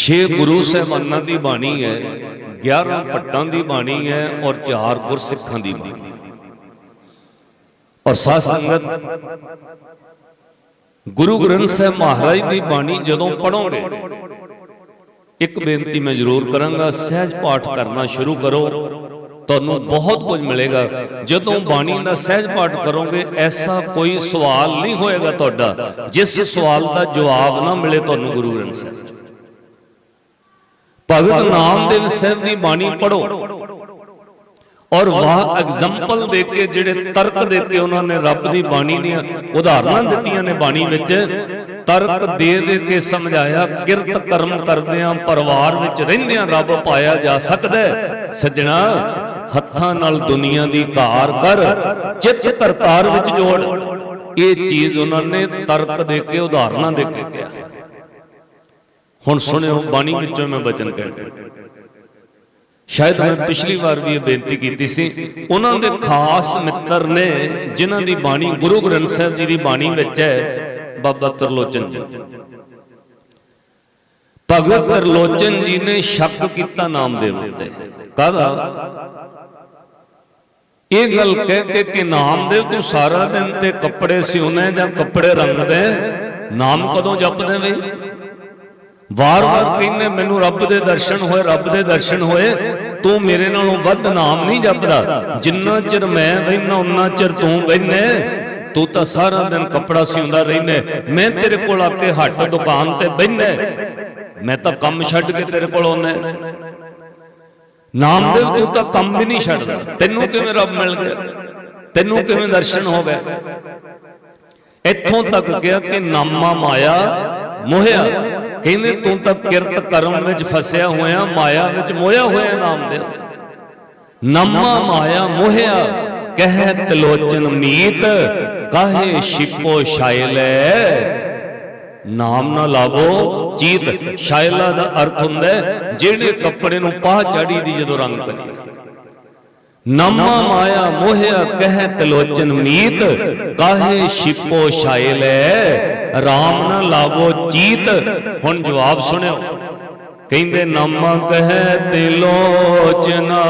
ਛੇ ਗੁਰੂ ਸਾਹਿਬਾਨਾਂ ਦੀ ਬਾਣੀ ਹੈ 11 ਭੱਟਾਂ ਦੀ ਬਾਣੀ ਹੈ ਔਰ ਚਾਰ ਗੁਰਸਿੱਖਾਂ ਦੀ ਬਾਣੀ ਔਰ ਸਾਧ ਸੰਗਤ, ਗੁਰੂ ਗ੍ਰੰਥ ਸਾਹਿਬ ਮਹਾਰਾਜ ਦੀ ਬਾਣੀ ਜਦੋਂ ਪੜੋਗੇ ਇੱਕ ਬੇਨਤੀ ਮੈਂ ਜ਼ਰੂਰ ਕਰਾਂਗਾ, ਸਹਿਜ ਪਾਠ ਕਰਨਾ ਸ਼ੁਰੂ ਕਰੋ, ਤੁਹਾਨੂੰ ਬਹੁਤ ਕੁਝ ਮਿਲੇਗਾ। ਜਦੋਂ ਬਾਣੀ ਦਾ ਸਹਿਜ ਪਾਠ ਕਰੋਗੇ, ਐਸਾ ਕੋਈ ਸਵਾਲ ਨਹੀਂ ਹੋਏਗਾ ਤੁਹਾਡਾ, ਜਿਸ ਸਵਾਲ ਦਾ ਜਵਾਬ ਨਾ ਮਿਲੇ ਤੁਹਾਨੂੰ ਗੁਰੂ ਗ੍ਰੰਥ ਸਾਹਿਬ। ਭਗਤ ਨਾਮਦੇਵ ਸਾਹਿਬ ਦੀ ਬਾਣੀ ਪੜੋ ਔਰ ਵਾਹ ਐਗਜ਼ਾਮਪਲ ਦੇ ਕੇ ਜਿਹੜੇ ਤਰਕ ਦੇ ਕੇ ਉਹਨਾਂ ਨੇ ਰੱਬ ਦੀ ਬਾਣੀ ਦੀਆਂ ਉਦਾਹਰਨਾਂ ਦਿੱਤੀਆਂ ਨੇ ਬਾਣੀ ਵਿੱਚ। ਤਰਕ ਦੇ ਦੇ ਕੇ ਸਮਝਾਇਆ ਕਿਰਤ ਕਰਮ ਕਰਦਿਆਂ ਪਰਿਵਾਰ ਵਿੱਚ ਰਹਿੰਦਿਆਂ ਰੱਬ ਪਾਇਆ ਜਾ ਸਕਦਾ ਹੈ। ਸੱਜਣਾ ਹੱਥਾਂ ਨਾਲ ਦੁਨੀਆ ਦੀ ਕਾਰ ਕਰ ਚਿੱਤ ਕਰਤਾਰ ਵਿੱਚ ਜੋੜ। ਇਹ ਚੀਜ਼ ਉਹਨਾਂ ਨੇ ਤਰਕ ਦੇ ਕੇ ਉਦਾਹਰਨਾਂ ਦੇ ਕੇ ਕਿਹਾ। ਹੁਣ ਸੁਣਿਓ ਬਾਣੀ ਵਿੱਚੋਂ ਮੈਂ ਬਚਨ ਕਹਿੰਦਾ ਸ਼ਾਇਦ ਮੈਂ ਪਿਛਲੀ ਵਾਰ ਵੀ ਇਹ ਬੇਨਤੀ ਕੀਤੀ ਸੀ, ਉਹਨਾਂ ਦੇ ਖਾਸ ਮਿੱਤਰ ਨੇ ਜਿਨ੍ਹਾਂ ਦੀ ਬਾਣੀ ਗੁਰੂ ਗ੍ਰੰਥ ਸਾਹਿਬ ਜੀ ਦੀ ਬਾਣੀ ਵਿੱਚ ਹੈ, ਬਾਬਾ ਤਰਲੋਚਨ ਜੀ। ਭਗਤ ਤਰਲੋਚਨ ਜੀ ਨੇ ਸ਼ੱਕ ਕੀਤਾ ਨਾਮਦੇਵ ਉੱਤੇ। ਕਾਹਦਾ? ਇਹ ਗੱਲ ਕਹਿ ਕੇ ਕਿ ਨਾਮਦੇਵ ਤੂੰ ਸਾਰਾ ਦਿਨ ਤੇ ਕੱਪੜੇ ਸਿਉਨੇ ਜਾਂ ਕੱਪੜੇ ਰੰਗਦੇ, ਨਾਮ ਕਦੋਂ ਜਪਦੇ ਵੇ ਵਾਰ-ਵਾਰ ਕਹਿੰਦੇ ਮੈਨੂੰ ਰੱਬ ਦੇ ਦਰਸ਼ਨ ਹੋਏ, ਰੱਬ ਦੇ ਦਰਸ਼ਨ ਹੋਏ, ਤੂੰ ਮੇਰੇ ਨਾਲੋਂ ਵੱਧ ਨਾਮ ਨਹੀਂ ਜਪਦਾ। ਜਿੰਨਾ ਚਿਰ ਮੈਂ ਵੈਨਾ ਉਨਾ ਚਿਰ ਤੂੰ ਵੈਨੇ ਤੂੰ ਤਾਂ ਸਾਰਾ ਦਿਨ ਕੱਪੜਾ ਸਿਉਂਦਾ ਰਹਿੰਦੇ ਮੈਂ ਤੇਰੇ ਕੋਲ ਆ ਕੇ ਹੱਟ ਦੁਕਾਨ ਤੇ ਬੈਨੇ ਮੈਂ ਤਾਂ ਕੰਮ ਛੱਡ ਕੇ ਤੇਰੇ ਕੋਲ ਆਉਣਾ ਨਾਮਦੇਵ ਤੂੰ ਤਾਂ ਕੰਮ ਵੀ ਨਹੀਂ ਛੱਡਦਾ। ਤੈਨੂੰ ਕਿਵੇਂ ਰੱਬ ਮਿਲ ਗਿਆ? ਤੈਨੂੰ ਕਿਵੇਂ ਦਰਸ਼ਨ ਹੋ ਗਏ? ਇੱਥੋਂ ਤੱਕ ਗਿਆ ਕਿ ਨਾਮਾ ਮਾਇਆ ਮੋਹਿਆ। ਕਹਿੰਦੇ ਤੂੰ ਤਾਂ ਕਿਰਤ ਕਰਮ ਵਿੱਚ ਫਸਿਆ ਹੋਇਆ, ਮਾਇਆ ਵਿੱਚ ਮੋਹਿਆ ਹੋਇਆ ਨਾਮ ਦੇ। ਨਾਮਾ ਮਾਇਆ ਮੋਹਿਆ, ਕਹਿ ਤਲੋਚਨ ਮੀਤ, ਕਾਹੇ ਸ਼ਿਪੋ ਸ਼ਾਇਲੈ ਨਾਮ ਨਾ ਲਾਵੋ, ਚੀਤ ਸ਼ਾਇਲਾ ਦਾ ਅਰਥ ਹੁੰਦਾ ਜਿਹੜੇ ਕੱਪੜੇ ਨੂੰ ਪਾਹ ਚੜੀ ਦੀ ਜਦੋਂ ਰੰਗ ਕਰੀ ਨਾਮਾ ਮਾਇਆ ਮੋਹਿਆ ਕਹਿ ਤਲੋਚਨ ਮੀਤ, ਕਾਹੇ ਛਿਪੋ ਲੈ? RAM ਨਾ ਲਾਵੋ ਚੀਤ, ਹੁਣ ਜਵਾਬ ਸੁਣਿਓ। ਕਹਿੰਦੇ, ਨਾਮਾ ਕਹਿ ਤਿਲੋਚਨਾ,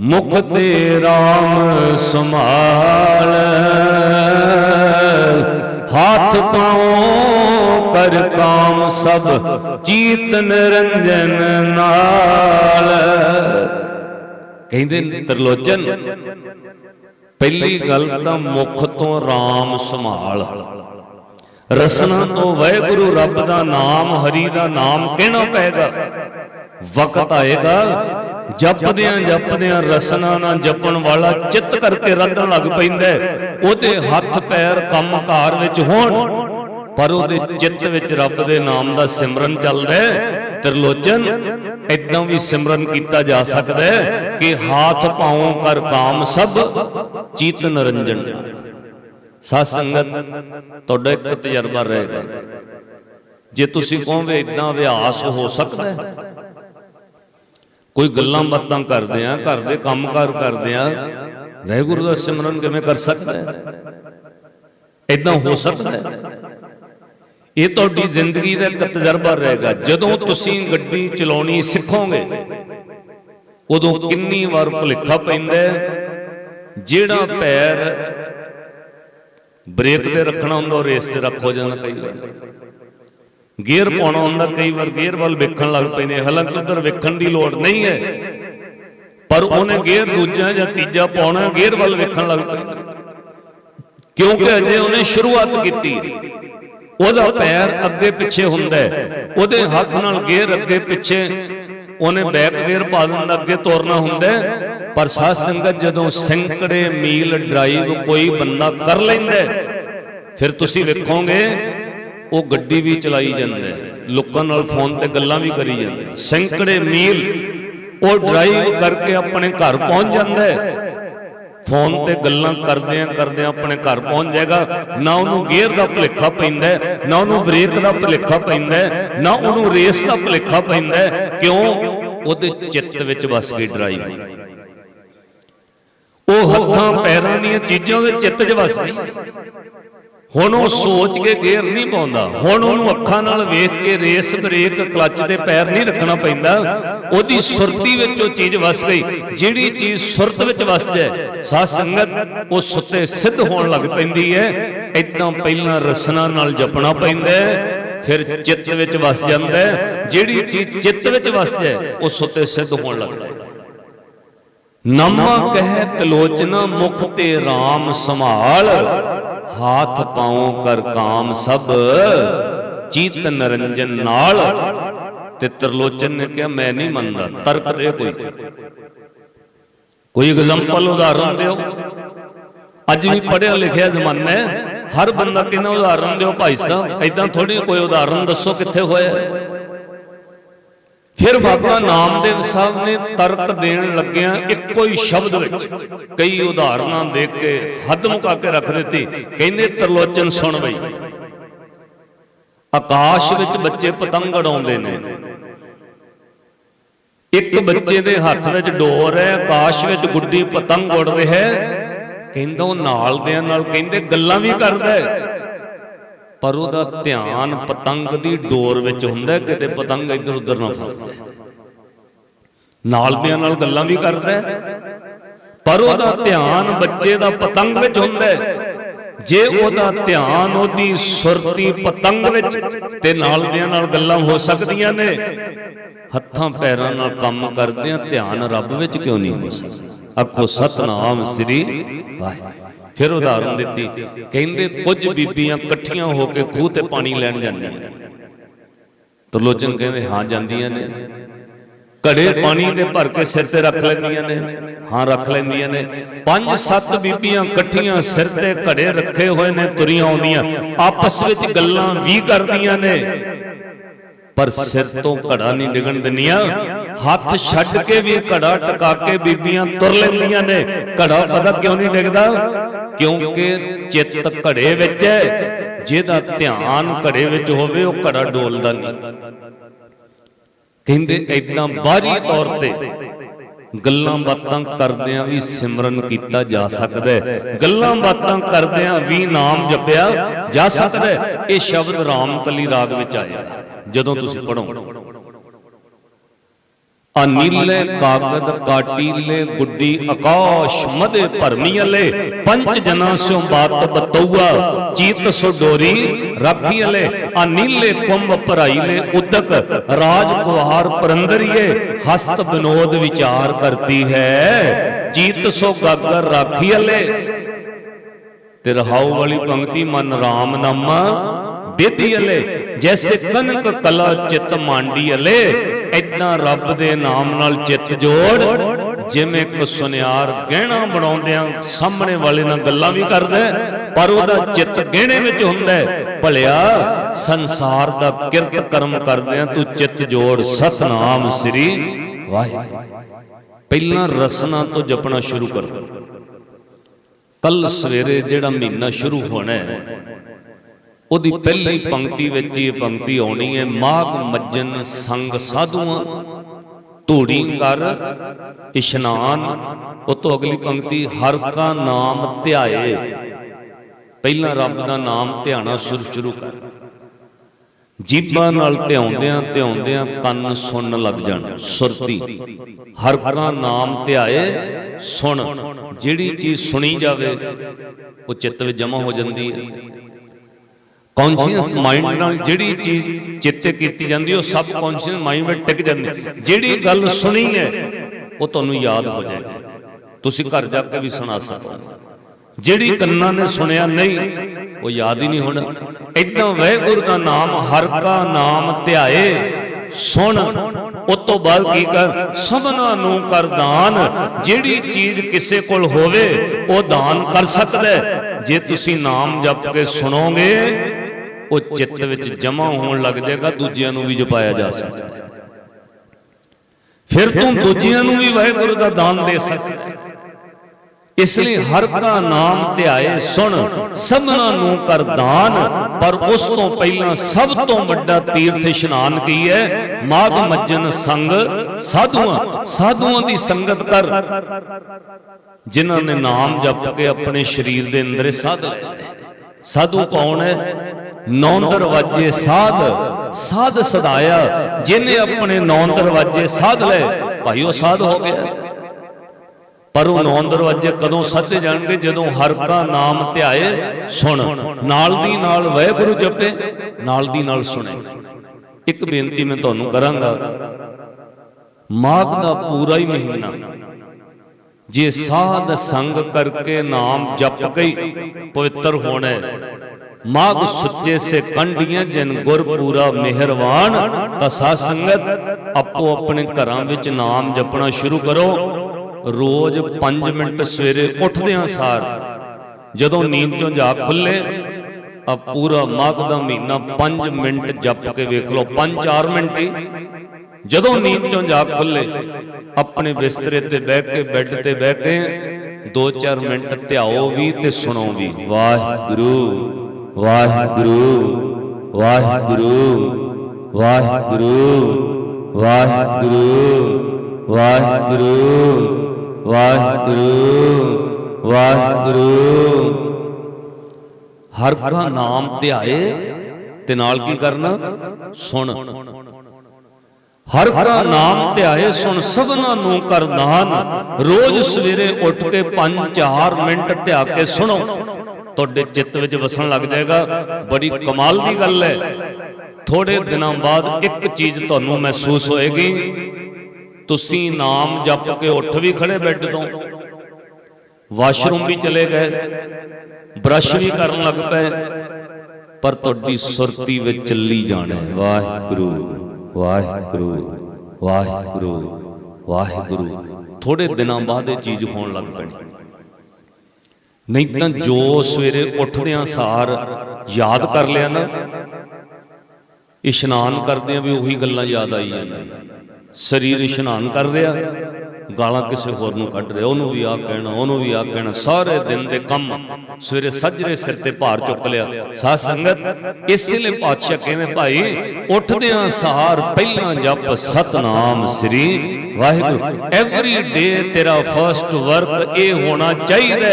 ਮੁਖ ਤੇ RAM ਸੰਭਾਲ। ਹੱਥ ਪਾਉ ਕਰ ਕਾਮ ਸਭ, ਚੀਤ ਨਿਰੰਜਨ ਨਾਲ। ਕਹਿੰਦੇ ਤਰਲੋਚਨ, ਪਹਿਲੀ ਗੱਲ ਤਾਂ ਮੁਖ ਤੋਂ RAM ਸੰਭਾਲ। ਰਸਨਾ ਤੋਂ ਵਾਹਿਗੁਰੂ ਰੱਬ ਦਾ ਨਾਮ, ਹਰੀ ਦਾ ਨਾਮ ਕਹਿਣਾ ਪਏਗਾ। ਵਕਤ ਆਏਗਾ, ਜਪਦਿਆਂ ਜਪਦਿਆਂ ਰਸਨਾ ਨਾਲ ਜਪਣ ਵਾਲਾ ਚਿੱਤ ਕਰਕੇ ਰੱਦਣ ਲੱਗ ਪੈਂਦਾ ਉਹਦੇ ਹੱਥ ਪੈਰ ਕੰਮਕਾਰ ਵਿੱਚ ਹੋਣ, ਪਰ ਉਹਦੇ ਚਿੱਤ ਵਿੱਚ ਰੱਬ ਦੇ ਨਾਮ ਦਾ ਸਿਮਰਨ ਚੱਲਦਾ ਤਰਲੋਚਨ ਇਦਾਂ ਵੀ ਸਿਮਰਨ ਕੀਤਾ ਜਾ ਸਕਦਾ ਹੈ ਕਿ ਹਾਥ ਪਾਉ ਕਰ ਕਾਮ ਸਭ ਚੀਤ ਨਰੰਜਨ। ਸਾਧ ਸੰਗਤ, ਤੁਹਾਡਾ ਇੱਕ ਤਜਰਬਾ ਰਹੇਗਾ। ਜੇ ਤੁਸੀਂ ਕਹੋਗੇ ਇਦਾਂ ਅਭਿਆਸ ਹੋ ਸਕਦਾ ਹੈ, ਕੋਈ ਗੱਲਾਂ ਬਾਤਾਂ ਕਰਦੇ ਆ, ਘਰ ਦੇ ਕੰਮਕਾਰ ਕਰਦੇ ਆ, ਵਾਹਿਗੁਰੂ ਦਾ ਸਿਮਰਨ ਕਿਵੇਂ ਕਰ ਸਕਦਾ ਹੈ? ਇਦਾਂ ਹੋ ਸਕਦਾ ਹੈ? ਇਹ ਤੁਹਾਡੀ ਜ਼ਿੰਦਗੀ ਦਾ ਇੱਕ ਤਜਰਬਾ ਰਹੇਗਾ। ਜਦੋਂ ਤੁਸੀਂ ਗੱਡੀ ਚਲਾਉਣੀ ਸਿੱਖੋਗੇ, ਉਦੋਂ ਕਿੰਨੀ ਵਾਰ ਭੁਲੇਖਾ ਪੈਂਦਾ ਜਿਹੜਾ ਪੈਰ ਬ੍ਰੇਕ ਤੇ ਰੱਖਣਾ ਹੁੰਦਾ, ਉਹ ਰੇਸ ਤੇ ਰੱਖੋ ਜਾਂਦਾ ਕਈ ਵਾਰ। ਗੇਅਰ ਪਾਉਣਾ ਹੁੰਦਾ, ਕਈ ਵਾਰ ਗੇਅਰ ਵੱਲ ਵੇਖਣ ਲੱਗ ਪੈਂਦੇ ਹਾਲਾਂਕਿ ਉਧਰ ਵੇਖਣ ਦੀ ਲੋੜ ਨਹੀਂ ਹੈ, ਪਰ ਉਹਨੇ ਗੇਅਰ ਦੂਜਾ ਜਾਂ ਤੀਜਾ ਪਾਉਣਾ, ਗੇਅਰ ਵੱਲ ਵੇਖਣ ਲੱਗ ਪੈਂਦਾ। ਕਿਉਂਕਿ ਅਜੇ ਉਹਨੇ ਸ਼ੁਰੂਆਤ ਕੀਤੀ ਹੈ। ਉਹਦਾ ਪੈਰ ਅੱਗੇ ਪਿੱਛੇ ਹੁੰਦਾ ਹੈ। ਉਹਦੇ ਹੱਥ ਨਾਲ ਗੇਅਰ ਅੱਗੇ ਪਿੱਛੇ ਉਹਨੇ ਬੈਕ ਗੇਅਰ ਪਾ ਦਿੰਦਾ, ਅੱਗੇ ਤੁਰਨਾ ਹੁੰਦਾ ਪਰ ਸਾਧ ਸੰਗਤ ਜਦੋਂ ਸੈਂਕੜੇ ਮੀਲ ਡਰਾਈਵ ਕੋਈ ਬੰਦਾ ਕਰ ਲੈਂਦਾ ਫਿਰ ਤੁਸੀਂ ਵੇਖੋਗੇ, ਉਹ ਗੱਡੀ ਵੀ ਚਲਾਈ ਜਾਂਦਾ ਲੋਕਾਂ ਨਾਲ ਫੋਨ ਤੇ ਗੱਲਾਂ ਵੀ ਕਰੀ ਜਾਂਦਾ ਸੈਂਕੜੇ ਮੀਲ ਉਹ ਡਰਾਈਵ ਕਰਕੇ ਆਪਣੇ ਘਰ ਪਹੁੰਚ ਜਾਂਦਾ ਫੋਨ ਤੇ ਗੱਲਾਂ ਕਰਦਿਆਂ ਕਰਦਿਆਂ ਆਪਣੇ ਘਰ ਪਹੁੰਚ ਜਾਏਗਾ। ਨਾ ਉਹਨੂੰ ਗੇਅਰ ਦਾ ਭੁਲੇਖਾ ਪੈਂਦਾ ਨਾ ਉਹਨੂੰ ਬ੍ਰੇਕ ਦਾ ਭੁਲੇਖਾ ਪੈਂਦਾ ਨਾ ਉਹਨੂੰ ਰੇਸ ਦਾ ਭੁਲੇਖਾ ਪੈਂਦਾ ਕਿਉਂ? ਉਹਦੇ ਚਿੱਤ ਵਿੱਚ ਵਸ ਗਈ ਡਰਾਈਵ ਉਹ ਹੱਥਾਂ, ਪੈਰਾਂ ਦੀਆਂ ਚੀਜ਼ਾਂ ਉਹਦੇ ਚਿੱਤ 'ਚ ਵਸ ਗਈ। ਹੁਣ ਉਹ ਸੋਚ ਕੇ ਗੇਅਰ ਨਹੀਂ ਪਾਉਂਦਾ। ਹੁਣ ਉਹਨੂੰ ਅੱਖਾਂ ਨਾਲ ਵੇਖ ਕੇ ਰੇਸ ਬ੍ਰੇਕ ਕਲੱਚ ਤੇ ਪੈਰ ਨਹੀਂ ਰੱਖਣਾ ਪੈਂਦਾ। ਉਹਦੀ ਸੁਰਤੀ ਵਿੱਚ ਉਹ ਚੀਜ਼ ਵਸ ਗਈ। ਜਿਹੜੀ ਚੀਜ਼ ਸੁਰਤ ਵਿੱਚ ਵਸ ਜਾਏ, ਸਾਧ ਸੰਗਤ ਉਹ ਸੁੱਤੇ ਸਿੱਧ ਹੋਣ ਲੱਗ ਪੈਂਦੀ ਹੈ। ਇਦਾਂ ਪਹਿਲਾਂ ਰਸਨਾ ਨਾਲ ਜਪਣਾ ਪੈਂਦਾ ਫਿਰ ਚਿੱਤ ਵਿੱਚ ਵਸ ਜਾਂਦਾ ਜਿਹੜੀ ਚੀਜ਼ ਚਿੱਤ ਵਿੱਚ ਵਸ ਜਾਏ, ਉਹ ਸੁੱਤੇ ਸਿੱਧ ਹੋਣ ਲੱਗਦਾ ਹੈ। ਨਮਾ ਕਹਿ ਤਲੋਚਨਾ ਮੁਖ ਤੇ RAM ਸੰਭਾਲ, ਹਾਥ ਪਾਉ ਕਰ ਕਾਮ ਸਭ, ਚੀਤ ਨਰੰਜਨ ਨਾਲ। ਤੇ ਤਰਲੋਚਨ ਨੇ ਕਿਹਾ, ਮੈਂ ਨਹੀਂ ਮੰਨਦਾ, ਤਰਕ ਦੇ ਕੋਈ। ਕੋਈ ਐਗਜ਼ਾਮਪਲ ਉਦਾਹਰਨ ਦਿਓ। ਅੱਜ ਵੀ ਪੜਿਆ ਲਿਖਿਆ ਜ਼ਮਾਨਾ ਹੈ, ਹਰ ਬੰਦਾ ਕਹਿੰਦਾ ਉਦਾਹਰਨ ਦਿਓ ਭਾਈ ਸਾਹਿਬ? ਐਦਾਂ ਥੋੜੀ ਕੋਈ ਉਦਾਹਰਨ ਦੱਸੋ ਕਿੱਥੇ ਹੋਇਆ ਫਿਰ ਬਾਬਾ ਨਾਮਦੇਵ ਸਾਹਿਬ ਨੇ ਤਰਕ ਦੇਣ ਲੱਗਿਆਂ ਇੱਕੋ ਹੀ ਸ਼ਬਦ ਵਿੱਚ ਕਈ ਉਦਾਹਰਨਾਂ ਦੇ ਕੇ ਹੱਦ ਮੁਕਾ ਕੇ ਰੱਖ ਦਿੱਤੀ। ਕਹਿੰਦੇ ਤਰਲੋਚਨ ਸੁਣ ਬਈ। ਆਕਾਸ਼ ਵਿੱਚ ਬੱਚੇ ਪਤੰਗ ਉਡਾਉਂਦੇ ਨੇ। ਇੱਕ ਬੱਚੇ ਦੇ ਹੱਥ ਵਿੱਚ ਡੋਰ ਹੈ, ਆਕਾਸ਼ ਵਿੱਚ ਗੁੱਡੀ ਪਤੰਗ ਉੜ ਰਿਹਾ ਹੈ। ਕਹਿੰਦਾ ਉਹ ਨਾਲ ਦਿਆਂ ਨਾਲ ਕਹਿੰਦੇ ਗੱਲਾਂ ਵੀ ਕਰਦਾ ਹੈ। ਪਰ ਉਹਦਾ ਧਿਆਨ ਪਤੰਗ ਦੀ ਡੋਰ ਵਿੱਚ ਹੁੰਦਾ ਕਿਤੇ ਪਤੰਗ ਇੱਧਰ ਉੱਧਰ ਨਾ ਫਸ ਜਾਏ। ਨਾਲ ਦਿਆਂ ਨਾਲ ਗੱਲਾਂ ਵੀ ਕਰਦਾ ਪਰ ਉਹਦਾ ਧਿਆਨ ਬੱਚੇ ਦਾ ਪਤੰਗ ਵਿੱਚ ਹੁੰਦਾ ਜੇ ਉਹਦਾ ਧਿਆਨ ਉਹਦੀ ਸੁਰਤੀ ਪਤੰਗ ਵਿੱਚ, ਤੇ ਨਾਲ ਦਿਆਂ ਨਾਲ ਗੱਲਾਂ ਹੋ ਸਕਦੀਆਂ ਨੇ। ਹੱਥਾਂ ਪੈਰਾਂ ਨਾਲ ਕੰਮ ਕਰਦਿਆਂ ਧਿਆਨ ਰੱਬ ਵਿੱਚ ਕਿਉਂ ਨਹੀਂ ਹੋ ਸਕਦਾ? ਆਖੋ, ਸਤਨਾਮ ਸ੍ਰੀ ਵਾਹਿਗੁਰੂ। ਫਿਰ ਉਦਾਹਰਨ ਦਿੱਤੀ ਕਹਿੰਦੇ ਕੁਝ ਬੀਬੀਆਂ ਇਕੱਠੀਆਂ ਹੋ ਕੇ ਖੂਹ ਤੇ ਪਾਣੀ ਲੈਣ ਜਾਂਦੀਆਂ ਤਰਲੋਚਨ ਕਹਿੰਦੇ ਹਾਂ ਜਾਂਦੀਆਂ ਨੇ। ਘੜੇ ਪਾਣੀ ਦੇ ਭਰ ਕੇ ਸਿਰ ਤੇ ਰੱਖ ਲੈਂਦੀਆਂ ਨੇ। ਹਾਂ ਰੱਖ ਲੈਂਦੀਆਂ ਨੇ। ਪੰਜ ਸੱਤ ਬੀਬੀਆਂ ਇਕੱਠੀਆਂ ਸਿਰ ਤੇ ਘੜੇ ਰੱਖੇ ਹੋਏ ਨੇ ਤੁਰੀਆਂ ਆਉਂਦੀਆਂ। ਆਪਸ ਵਿੱਚ ਗੱਲਾਂ ਵੀ ਕਰਦੀਆਂ ਨੇ। ਪਰ ਸਿਰ ਤੋਂ ਘੜਾ ਨਹੀਂ ਡਿਗਣ ਦਿੰਦੀਆਂ। ਹੱਥ ਛੱਡ ਕੇ ਵੀ ਘੜਾ ਟਕਾ ਕੇ ਬੀਬੀਆਂ ਤੁਰ ਲੈਂਦੀਆਂ ਨੇ। ਘੜਾ ਪਤਾ ਕਿਉਂ ਨਹੀਂ ਡਿੱਗਦਾ? ਕਿਉਂਕਿ ਚਿੱਤ ਘੜੇ ਵਿੱਚ ਹੈ। ਜਿਹਦਾ ਧਿਆਨ ਘੜੇ ਵਿੱਚ ਹੋਵੇ, ਉਹ ਘੜਾ ਡੋਲਦਾ ਨਹੀਂ। ਕਹਿੰਦੇ ਐਦਾਂ ਬਾਹਰੀ ਤੌਰ ਤੇ ਗੱਲਾਂ ਬਾਤਾਂ ਕਰਦਿਆਂ ਵੀ ਸਿਮਰਨ ਕੀਤਾ ਜਾ ਸਕਦਾ ਹੈ। ਗੱਲਾਂ ਬਾਤਾਂ ਕਰਦਿਆਂ ਵੀ ਨਾਮ ਜਪਿਆ ਜਾ ਸਕਦਾ ਹੈ। ਇਹ ਸ਼ਬਦ ਰਾਮਕਲੀ ਰਾਗ ਵਿੱਚ ਆਏਗਾ। ਜਦੋਂ ਤੁਸੀਂ ਪੜੋ ਅਨੀਲੇ ਕਾਗਦ ਕਾਟੀਲੇ ਗੁੱਡੀ ਆਕਾਸ਼ ਮਦੇ ਭਰਮੀਲੇ ਪੰਜ ਜਨਾਂ ਸਿਓ ਬਾਤ ਬਤਉਆ ਚੀਤ ਸੋ ਡੋਰੀ ਰਾਖੀਲੇ ਅਨੀਲੇ ਕੁੰਭ ਭਰਾਈਲੇ ਉਦਕ ਰਾਜ ਕੁਹਾਰ ਪਰੰਦਰੀਏ ਹਸਤ ਬਿਨੋਦ ਵਿਚਾਰ ਕਰਦੀ ਹੈ। ਚੀਤ ਸੋ ਗਾਗਰ ਰਾਖੀਲੇ ਤੇ ਰਹਾਉ ਵਾਲੀ ਪੰਕਤੀ ਮਨ RAM ਨਾਮਾ। ਬੇਦੀਲੇ ਜੈਸੇ ਕਨਕ ਕਲਾ ਚਿਤ ਮਾਂਡੀਲੇ ਐਦਾਂ ਰੱਬ ਦੇ ਨਾਮ ਨਾਲ ਚਿੱਤ ਜੋੜ, ਜਿਵੇਂ ਇੱਕ ਸੁਨਿਆਰ ਗਹਿਣਾ ਬਣਾਉਂਦਿਆਂ ਸਾਹਮਣੇ ਵਾਲੇ ਨਾਲ ਗੱਲਾਂ ਵੀ ਕਰਦਾ ਪਰ ਉਹਦਾ ਚਿੱਤ ਗਹਿਣੇ ਵਿੱਚ ਹੁੰਦਾ ਭਲਿਆ ਸੰਸਾਰ ਦਾ ਕਿਰਤ ਕਰਮ ਕਰਦਿਆਂ ਤੂੰ ਚਿੱਤ ਜੋੜ, ਸਤਨਾਮ ਸ੍ਰੀ ਵਾਹਿਗੁਰੂ। ਪਹਿਲਾਂ ਰਸਨਾ ਤੋਂ ਜਪਣਾ ਸ਼ੁਰੂ ਕਰੋ। ਕੱਲ ਸਵੇਰੇ ਜਿਹੜਾ ਮਹੀਨਾ ਸ਼ੁਰੂ ਹੋਣਾ ਹੈ ਉਹਦੀ ਪਹਿਲੀ ਪੰਕਤੀ ਵਿੱਚ ਇਹ ਪੰਕਤੀ ਆਉਣੀ ਹੈ ਮਾਗ ਮੱਜਨ ਸੰਗ ਸਾਧੂਆਂ ਧੂੜੀ ਕਰ ਇਸ਼ਨਾਨ ਉਹ ਤੋਂ ਅਗਲੀ ਪੰਕਤੀ ਹਰ ਕਾ ਨਾਮ ਧਿਆਏ। ਪਹਿਲਾਂ ਰੱਬ ਦਾ ਨਾਮ ਧਿਆਣਾ ਸ਼ੁਰੂ ਸ਼ੁਰੂ ਕਰ। ਜੀਬਾਂ ਨਾਲ ਧਿਆਉਂਦਿਆਂ ਧਿਆਉਂਦਿਆਂ ਕੰਨ ਸੁਣਨ ਲੱਗ ਜਾਣ। ਸੁਰਤੀ। ਹਰ ਕਾ ਨਾਮ ਧਿਆਏ ਸੁਣ। ਜਿਹੜੀ ਚੀਜ਼ ਸੁਣੀ ਜਾਵੇ ਉਹ ਚਿੱਤ ਵਿੱਚ ਜਮਾ ਹੋ। ਜਾਂਦੀ ਹੈ। ਕੌਨਸ਼ੀਅਸ ਮਾਈਂਡ ਨਾਲ ਜਿਹੜੀ ਚੀਜ਼ ਚਿੱਤੇ ਕੀਤੀ ਜਾਂਦੀ ਉਹ ਸਬ ਕੌਨਸ਼ੀਅਸ ਮਾਈਂਡ ਵਿੱਚ ਟਿਕ ਜਾਂਦੀ। ਜਿਹੜੀ ਗੱਲ ਸੁਣੀ ਹੈ ਉਹ ਤੁਹਾਨੂੰ ਯਾਦ ਹੋ ਜਾਏਗੀ। ਤੁਸੀਂ ਘਰ ਜਾ ਕੇ ਵੀ ਸੁਣਾ ਸਕੋਗੇ ਜਿਹੜੀ ਕੰਨਾਂ ਨੇ ਸੁਣਿਆ ਨਹੀਂ ਉਹ ਯਾਦ ਹੀ ਨਹੀਂ ਹੋਣਾ। ਇਦਾਂ ਵਾਹਿਗੁਰੂ ਦਾ ਨਾਮ ਹਰ ਕਾ ਨਾਮ ਧਿਆਏ ਸੁਣ। ਉਸ ਤੋਂ ਬਾਅਦ ਕੀ ਕਰ? ਸਭਨਾ ਨੂੰ ਕਰ ਦਾਨ। ਜਿਹੜੀ ਚੀਜ਼ ਕਿਸੇ ਕੋਲ ਹੋਵੇ ਉਹ ਦਾਨ ਕਰ ਸਕਦਾ। ਜੇ ਤੁਸੀਂ ਨਾਮ ਜਪ ਕੇ ਸੁਣੋਗੇ ਉਹ ਚਿੱਤ ਵਿੱਚ ਜਮਾ ਹੋਣ ਲੱਗ ਜਾਏਗਾ, ਦੂਜਿਆਂ ਨੂੰ ਵੀ ਜਪਾਇਆ ਜਾ ਸਕਦਾ ਫਿਰ ਤੂੰ ਦੂਜਿਆਂ ਨੂੰ ਵੀ ਵਾਹਿਗੁਰੂ ਦਾ ਦਾਨ ਦੇ ਸਕਦਾ ਇਸ ਲਈ ਹਰ ਕਾ ਨਾਮ ਧਿਆਏ, ਸੁਣ ਸਭਨਾਂ ਨੂੰ ਕਰ ਦਾਨ, ਪਰ ਉਸ ਤੋਂ ਪਹਿਲਾਂ ਸਭ ਤੋਂ ਵੱਡਾ ਤੀਰਥ ਇਸ਼ਨਾਨ ਕੀ ਹੈ? ਮਾਧ ਮੱਜਨ ਸੰਗ, ਸਾਧੂਆਂ ਸਾਧੂਆਂ ਦੀ ਸੰਗਤ ਕਰ। ਜਿਨ੍ਹਾਂ ਨੇ ਨਾਮ ਜਪ ਕੇ ਆਪਣੇ ਸਰੀਰ ਦੇ ਅੰਦਰ ਇਹ ਸਾਧ ਲੈ ਸਾਧੂ ਕੌਣ ਹੈ? ਨੌ ਦਰਵਾਜੇ ਸਾਧ ਸਾਧ ਸਦਾਇਆ, ਜਿਨੇ ਆਪਣੇ ਨੌ ਦਰਵਾਜੇ ਸਾਧ ਲਏ, ਭਾਈ ਉਹ ਸਾਧ ਹੋ ਗਿਆ। ਪਰ ਉਹ ਨੌ ਦਰਵਾਜੇ ਕਦੋਂ ਸਾਧੇ ਜਾਣਗੇ? ਜਦੋਂ ਹਰ ਕਾ ਨਾਮ ਧਿਆਏ, ਸੁਣ। ਨਾਲ ਦੀ ਨਾਲ ਵਾਹਿਗੁਰੂ ਜਪੇ, ਨਾਲ ਦੀ ਨਾਲ ਸੁਣੇ। ਇੱਕ ਬੇਨਤੀ ਮੈਂ ਤੁਹਾਨੂੰ ਕਰਾਂਗਾ। ਮਾਘ ਦਾ ਪੂਰਾ ਹੀ ਮਹੀਨਾ, ਜੇ ਸਾਧ ਸੰਗ ਕਰਕੇ ਨਾਮ ਜਪ ਗਈ ਪਵਿੱਤਰ ਹੋਣਾ ਹੈ। ਮਾਘ ਸੁੱਚੇ ਸੇ ਕੰਡੀਆਂ ਜਨ ਗੁਰ ਪੂਰਾ ਮਿਹਰਵਾਨ ਤਾਂ ਸਾਧ ਸੰਗਤ ਆਪੋ ਆਪਣੇ ਘਰਾਂ ਵਿੱਚ ਨਾਮ ਜਪਣਾ ਸ਼ੁਰੂ ਕਰੋ ਰੋਜ਼ 5 ਮਿੰਟ ਸਵੇਰੇ ਉੱਠਦਿਆਂ ਸਾਰ, ਜਦੋਂ ਨੀਂਦ ਚੋਂ ਜਾਗ ਖੁੱਲੇ ਆ ਪੂਰਾ ਮਾਘ ਦਾ ਮਹੀਨਾ 5 ਮਿੰਟ ਜਪ ਕੇ ਵੇਖ ਲਓ 5-4 ਮਿੰਟ ਹੀ ਜਦੋਂ ਨੀਂਦ ਚੋਂ ਜਾਗ ਖੁੱਲੇ, ਆਪਣੇ ਬਿਸਤਰੇ ਤੇ ਬਹਿ ਕੇ, ਬੈੱਡ ਤੇ ਬਹਿ ਕੇ 2-4 ਮਿੰਟ ਧਿਆਓ ਵੀ ਤੇ ਸੁਣੋ ਵੀ, ਵਾਹਿਗੁਰੂ ਵਾਹਿਗੁਰੂ ਵਾਹਿਗੁਰੂ ਵਾਹਿਗੁਰੂ ਵਾਹਿਗੁਰੂ ਵਾਹਿਗੁਰੂ ਵਾਹਿਗੁਰੂ ਵਾਹਿਗੁਰੂ। ਹਰ ਕਾ ਨਾਮ ਧਿਆਏ ਤੇ ਨਾਲ ਕੀ ਕਰਨਾ? ਸੁਣ। ਹਰ ਕਾ ਨਾਮ ਧਿਆਏ, ਸੁਣ। ਸਭਨਾ ਨੂੰ ਕਰ ਦਾਨ ਰੋਜ਼ ਸਵੇਰੇ ਉੱਠ ਕੇ 5-4 ਮਿੰਟ ਧਿਆ ਕੇ ਸੁਣੋ। ਤੁਹਾਡੇ ਚਿੱਤ ਵਿੱਚ ਵਸਣ ਲੱਗ ਜਾਏਗਾ। ਬੜੀ ਕਮਾਲ ਦੀ ਗੱਲ ਹੈ। ਥੋੜੇ ਦਿਨਾਂ ਬਾਅਦ ਇੱਕ ਚੀਜ਼ ਤੁਹਾਨੂੰ ਮਹਿਸੂਸ ਹੋਏਗੀ। ਤੁਸੀਂ ਨਾਮ ਜਪ ਕੇ ਉੱਠ ਵੀ ਖੜੇ ਬੈੱਡ ਤੋਂ। ਵਾਸ਼ਰੂਮ ਵੀ ਚਲੇ ਗਏ। ਬ੍ਰਸ਼ ਵੀ ਕਰਨ ਲੱਗ ਪਏ। ਪਰ ਤੁਹਾਡੀ ਸੁਰਤੀ ਵਿੱਚ ਚੱਲੀ ਜਾਣਾ ਵਾਹਿਗੁਰੂ ਵਾਹਿਗੁਰੂ ਵਾਹਿਗੁਰੂ ਵਾਹਿਗੁਰੂ। ਥੋੜੇ ਦਿਨਾਂ ਬਾਅਦ ਇਹ ਚੀਜ਼ ਹੋਣ ਲੱਗ ਪੈਣੀ। ਨਹੀਂ ਤਾਂ ਜੋ ਸਵੇਰੇ ਉੱਠਦਿਆਂ ਸਾਰ ਯਾਦ ਕਰ ਲਿਆ ਨਾ, ਇਸ਼ਨਾਨ ਕਰਦਿਆਂ ਵੀ ਉਹੀ ਗੱਲਾਂ ਯਾਦ ਆਈ ਜਾਂਦੀਆਂ। ਸਰੀਰ ਇਸ਼ਨਾਨ ਕਰ ਰਿਹਾ, ਗਾਲਾਂ ਕਿਸੇ ਹੋਰ ਨੂੰ ਕੱਢ ਰਿਹਾ, ਉਹਨੂੰ ਵੀ ਆ ਕਹਿਣਾ, ਉਹਨੂੰ ਵੀ ਆ ਕਹਿਣਾ, ਸਾਰੇ ਦਿਨ ਦੇ ਕੰਮ ਸਵੇਰੇ ਸੱਜਰੇ ਸਿਰ ਤੇ ਭਾਰ ਚੁੱਕ ਲਿਆ। ਸਾਧ ਸੰਗਤ ਇਸੇ ਲਈ ਪਾਤਸ਼ਾਹ ਕਹਿੰਦੇ ਭਾਈ, ਉੱਠਦਿਆਂ ਸਾਰ ਪਹਿਲਾਂ ਜਪ ਸਤਨਾਮ ਸ੍ਰੀ ਵਾਹਿਗੁਰੂ। ਐਵਰੀ ਡੇ ਤੇਰਾ ਫਰਸਟ ਵਰਕ ਇਹ ਹੋਣਾ ਚਾਹੀਦਾ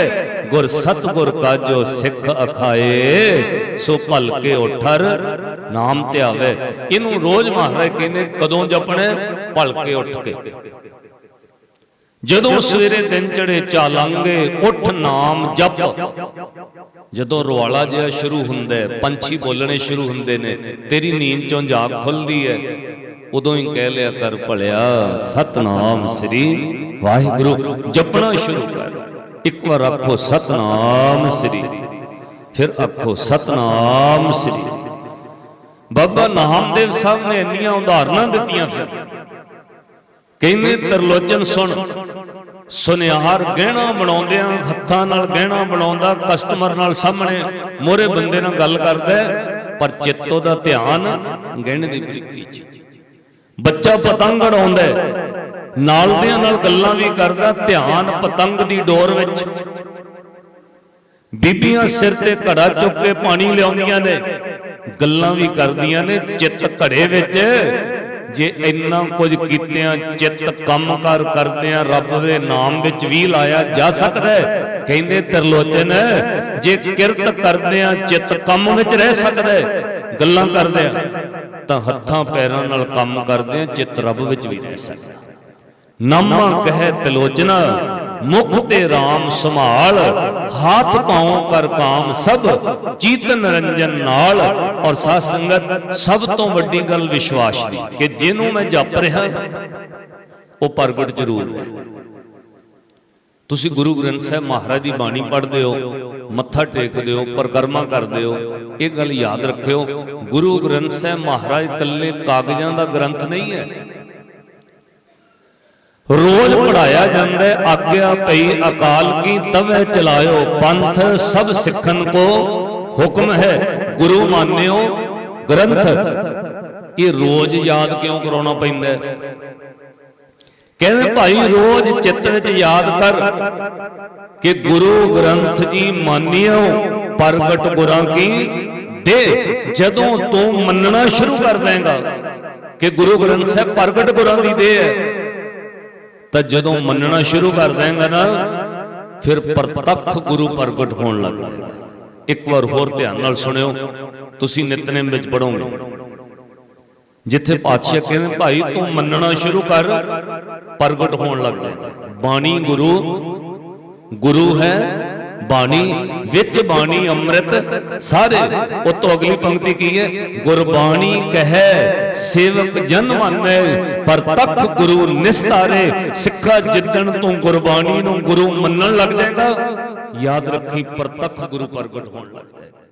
ਗੁਰ ਸਤਗੁਰ ਕਾਜੋ ਸਿੱਖ ਅਖਾਏ, ਸੋ ਭਲਕੇ ਉਠਰ ਨਾਮ ਧਿਆਵੇ। ਇਹਨੂੰ ਰੋਜ਼ ਮਹਾਰਾਜ ਕਹਿੰਦੇ, ਕਦੋਂ ਜਪਣਾ? ਭਲਕੇ ਉੱਠ ਕੇ। ਜਦੋਂ ਸਵੇਰੇ ਦਿਨ ਚੜੇ ਚਾਲਾਂਗੇ, ਉੱਠ ਨਾਮ ਜਪ। ਜਦੋਂ ਰਵਾਲਾ ਜਿਹਾ ਸ਼ੁਰੂ ਹੁੰਦਾ ਹੈ, ਪੰਛੀ ਬੋਲਣੇ ਸ਼ੁਰੂ ਹੁੰਦੇ ਨੇ, ਤੇਰੀ ਨੀਂਦ ਚੋਂ ਜਾਗ ਖੁੱਲਦੀ ਹੈ। ਉਦੋਂ ਹੀ ਕਹਿ ਲਿਆ ਕਰ ਭਲਿਆ, ਸਤਨਾਮ ਸ੍ਰੀ ਵਾਹਿਗੁਰੂ, ਜਪਣਾ ਸ਼ੁਰੂ ਕਰ। ਇੱਕ ਵਾਰ ਆਖੋ ਸਤਨਾਮ ਸ੍ਰੀ। ਫਿਰ ਆਖੋ ਸਤਨਾਮ ਸ੍ਰੀ। ਬਾਬਾ ਨਾਮਦੇਵ ਸਾਹਿਬ ਨੇ ਇੰਨੀਆਂ ਉਦਾਹਰਨਾਂ ਦਿੱਤੀਆਂ ਫਿਰ। ਕਹਿੰਦੇ ਤਰਲੋਚਨ ਸੁਣ। ਸੁਨਿਆਰ ਗਹਿਣਾ ਬਣਾਉਂਦਿਆਂ, ਹੱਥਾਂ ਨਾਲ ਗਹਿਣਾ ਬਣਾਉਂਦਾ, ਕਸਟਮਰ ਨਾਲ ਸਾਹਮਣੇ ਮੋਰੇ ਬੰਦੇ ਨਾਲ ਗੱਲ ਕਰਦਾ ਪਰ ਚਿੱਤੋ ਦਾ ਧਿਆਨ ਗਹਿਣੇ ਦੀ ਬਰੀਕੀ 'ਚ। ਬੱਚਾ ਪਤੰਗ ਉਡਾਉਂਦਾ ਨਾਲ ਦਿਆਂ ਨਾਲ ਗੱਲਾਂ ਵੀ ਕਰਦਾ, ਧਿਆਨ ਪਤੰਗ ਦੀ ਡੋਰ ਵਿੱਚ। ਬੀਬੀਆਂ ਸਿਰ ਤੇ ਘੜਾ ਚੁੱਕ ਕੇ ਪਾਣੀ ਲਿਆਉਂਦੀਆਂ ਨੇ, ਗੱਲਾਂ ਵੀ ਕਰਦੀਆਂ ਨੇ, ਚਿੱਤ ਘੜੇ ਵਿੱਚ। ਜੇ ਇੰਨਾ ਕੁਝ ਕੀਤਿਆਂ, ਚਿੱਤ ਕੰਮਕਾਰ ਕਰਦਿਆਂ, ਰੱਬ ਦੇ ਨਾਮ ਵਿੱਚ ਵੀ ਲਾਇਆ ਜਾ ਸਕਦਾ ਹੈ। ਕਹਿੰਦੇ ਤਰਲੋਚਨ, ਜੇ ਕਿਰਤ ਕਰਦਿਆਂ, ਚਿੱਤ ਕੰਮ ਵਿੱਚ ਰਹਿ ਸਕਦਾ ਹੈ। ਗੱਲਾਂ ਕਰਦਿਆਂ, ਤਾਂ ਹੱਥਾਂ, ਪੈਰਾਂ ਨਾਲ ਕੰਮ ਕਰਦਿਆਂ, ਚਿੱਤ ਰੱਬ ਵਿੱਚ ਵੀ ਰਹਿ ਸਕਦਾ। ਨਾਮਾ ਕਹੈ ਤਿਲੋਚਨਾ ਮੁਖ ਤੇ RAM ਸੰਭਾਲ ਹੱਥ ਪਾਉ ਕਰ ਕਾਮ ਸਭ ਚੀਤਨ ਰੰਜਨ ਨਾਲ। ਔਰ ਸਾਧ ਸੰਗਤ ਸਭ ਤੋਂ ਵੱਡੀ ਗੱਲ ਵਿਸ਼ਵਾਸ ਦੀ ਕਿ ਜਿਹਨੂੰ ਮੈਂ ਜਪ ਰਿਹਾ ਉਹ ਪ੍ਰਗਟ ਜ਼ਰੂਰ ਹੈ ਤੁਸੀਂ ਗੁਰੂ ਗ੍ਰੰਥ ਸਾਹਿਬ ਮਹਾਰਾਜ ਦੀ ਬਾਣੀ ਪੜ੍ਹਦੇ ਹੋ ਮੱਥਾ ਟੇਕਦੇ ਹੋ ਪਰਕਰਮਾ ਕਰਦੇ ਹੋ ਇਹ ਗੱਲ ਯਾਦ ਰੱਖਿਓ ਗੁਰੂ ਗ੍ਰੰਥ ਸਾਹਿਬ ਮਹਾਰਾਜ ਇਕੱਲੇ ਕਾਗਜ਼ਾਂ ਦਾ ਗ੍ਰੰਥ ਨਹੀਂ ਹੈ। ਰੋਜ਼ ਪੜਾਇਆ ਜਾਂਦਾ ਹੈ, ਆਗਿਆ ਪਈ, ਅਕਾਲ ਕੀ ਤਵੇ ਚਲਾਇਓ, ਪੰਥ ਸਭ ਸਿੱਖਣ ਕੋ ਹੁਕਮ ਹੈ। ਗੁਰੂ ਮਾਨਿਓ, ਗ੍ਰੰਥ। ਇਹ ਰੋਜ਼ ਯਾਦ ਕਿਉਂ ਕਰਾਉਣਾ ਪੈਂਦਾ ਹੈ? ਕਹਿੰਦੇ ਭਾਈ, ਰੋਜ਼ ਚਿੱਤ ਵਿੱਚ ਯਾਦ ਕਰ ਕਿ ਗੁਰੂ ਗ੍ਰੰਥ ਜੀ ਮਾਨਿਓ, ਪ੍ਰਗਟ ਗੁਰਾਂ ਕੀ ਦੇ। ਜਦੋਂ ਤੂੰ ਮੰਨਣਾ ਸ਼ੁਰੂ ਕਰ ਦੇਂਗਾ ਕਿ ਗੁਰੂ ਗ੍ਰੰਥ ਸਾਹਿਬ ਪ੍ਰਗਟ ਗੁਰਾਂ ਦੀ ਦੇ ਹੈ ਤਾਂ ਜਦੋਂ ਮੰਨਣਾ ਸ਼ੁਰੂ ਕਰ ਦੇਂਗਾ ਨਾ, ਫਿਰ ਪ੍ਰਤੱਖ ਗੁਰੂ ਪ੍ਰਗਟ ਹੋਣ ਲੱਗ ਜਾਏਗਾ। ਇੱਕ ਵਾਰ ਹੋਰ ਧਿਆਨ ਨਾਲ ਸੁਣਿਓ, ਤੁਸੀਂ ਨਿਤਨੇਮ ਵਿੱਚ ਪੜੋਗੇ ਜਿੱਥੇ ਪਾਤਸ਼ਾਹ ਕਹਿੰਦੇ, ਭਾਈ, ਤੂੰ ਮੰਨਣਾ ਸ਼ੁਰੂ ਕਰ, ਪ੍ਰਗਟ ਹੋਣ ਲੱਗ ਜਾਏਗਾ। ਬਾਣੀ ਗੁਰੂ ਗੁਰੂ ਹੈ ਬਾਣੀ, ਵਿੱਚ ਬਾਣੀ ਅੰਮ੍ਰਿਤ, ਸਾਰੇ। ਉਤੋਂ ਅਗਲੀ ਪੰਕਤੀ ਕੀ ਹੈ? ਗੁਰਬਾਣੀ ਕਹੈ, ਸੇਵਕ ਜਨ ਮੰਨੈ, ਪਰ ਤਖ ਗੁਰੂ ਨਿਸਤਾਰੇ। ਸਿੱਖਾ ਜਿੱਦਣ ਤੋਂ ਗੁਰਬਾਣੀ ਨੂੰ ਗੁਰੂ ਮੰਨਣ ਲੱਗ ਜਾਏਗਾ। ਯਾਦ ਰੱਖੀ ਪ੍ਰਤੱਖ ਗੁਰੂ ਪ੍ਰਗਟ ਹੋਣ ਲੱਗ ਜਾਏਗਾ।